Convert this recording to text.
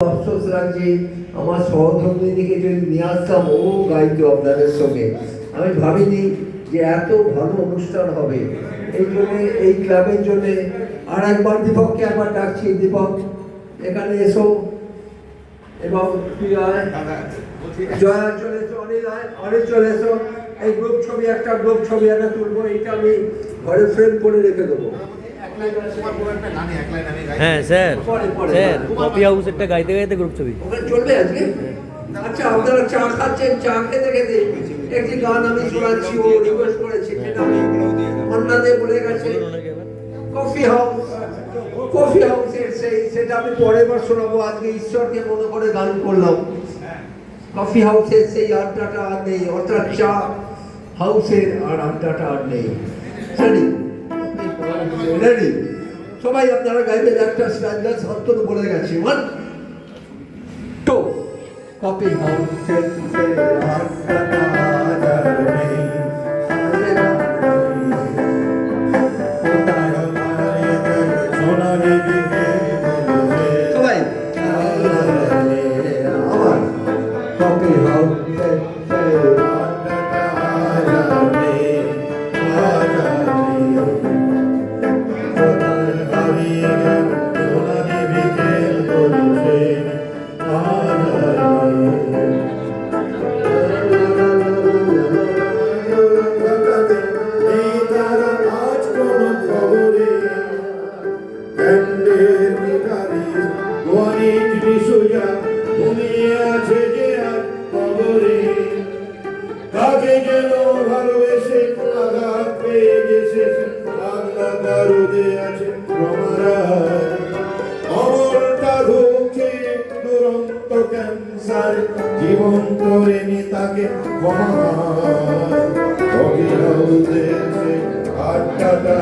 আফসোস লাগছে, আমার সহধর্মিনীকে যদি নিয়ে আসতাম, ও গাইতো আপনাদের সঙ্গে। আমি ভাবিনি যে এত ভালো অনুষ্ঠান হবে। এই জন্যে, এই ক্লাবের জন্যে আর একবার দীপককে একবার ডাকছি। দীপক, এখানে এসো। এবং জয়া, চলে এসো অনিল অনিল চলে এসো। এই গ্রুপ ছবি, একটা গ্রুপ ছবি, একটা তুলবো, এইটা আমি ঘরে ফ্রেম করে রেখে দেবো। হ্যাঁ স্যার পরে, পরে। স্যার কপি হাউসেরটা গাইতে গাইতে গ্রুপ ছবি ওখানে চলবে আজকে আচ্ছা আপনারা চা খাচ্ছেন চা খেতে খেতে একটি গান আমি শোনাচ্ছি ও রিকোয়েস্ট করেছে সেটা আমি অন্যদের বলে গেছে কফি হাউস কফি হাউসের সেই সেটা আমি পরের বার শোনাবো আজকে ঈশ্বরকে মনে করে গান করলাম কফি হাউসের সেই আড্ডাটা আর নেই অর্থাৎ চা হাউসের আর আড্ডাটা আর নেই রেডি রেডি সবাই আপনারা গাইবেন একটা স্ট্যান্ডার্ড সত্তর বলে গেছে ওয়ান টু কফি হাউসের বাংলা গারদে আছে রমারায় অমরটা ঢুকছে দুরন্ত ক্যান্সার জীবন তাকে ক্ষমা অবিরোধে আটটা